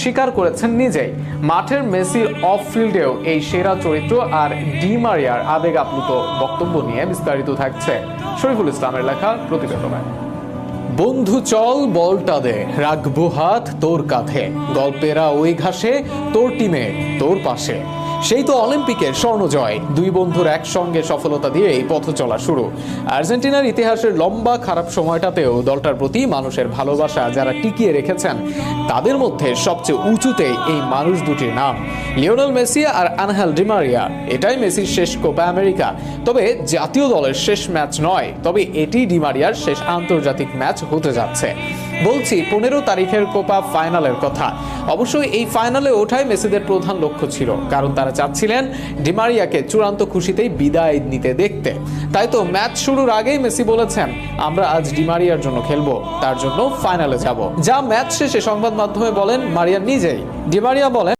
স্বীকার করেছেন নিজেই। মাঠের মেসির অফ ফিল্ডেও এই সেরা চরিত্র আর ডি মারিয়ার আবেগ আপ্লুত বক্তব্য নিয়ে বিস্তারিত থাকছে শরীফুল ইসলামের লেখা প্রতিবেদনে বন্ধু চল বলটা দে রাখব হাত তোর কাঁধে। গল্পেরা ওই ঘাসে, তোর টিমে, তোর পাশে। সেই তো অলিম্পিকের স্বর্ণ জয়। দুই বন্ধুর একসঙ্গে সফলতা দিয়ে এই পথ চলা শুরু। আর্জেন্টিনার ইতিহাসের লম্বা, খারাপ সময়টাতেও দলটার প্রতি মানুষের ভালোবাসা যারা টিকিয়ে রেখেছেন, তাদের মধ্যে সবচেয়ে উঁচুতে এই মানুষ দুটির নাম। লিওনেল মেসি আর আনহেল ডিমারিয়া এটাই মেসির শেষ কোপা আমেরিকা। তবে জাতীয় দলের শেষ ম্যাচ নয়, তবে এটি ডিমারিয়ার শেষ আন্তর্জাতিক ম্যাচ হতে যাচ্ছে। বলছি, পনেরো তারিখের কোপা ফাইনালের কথা। অবশ্যই এই ফাইনালে ওঠাই মেসিদের প্রধান লক্ষ্য ছিল, কারণ তারা চাচ্ছিলেন ডিমারিয়াকে চূড়ান্ত খুশিতেই বিদায় নিতে দেখতে। তাই তো ম্যাচ শুরুর আগেই মেসি বলেছেন, আমরা আজ ডিমারিয়ার জন্য খেলব, তার জন্য ফাইনালে যাব। যা ম্যাচ শেষে সংবাদ মাধ্যমে বলেন মারিয়া নিজেই। ডিমারিয়া বলেন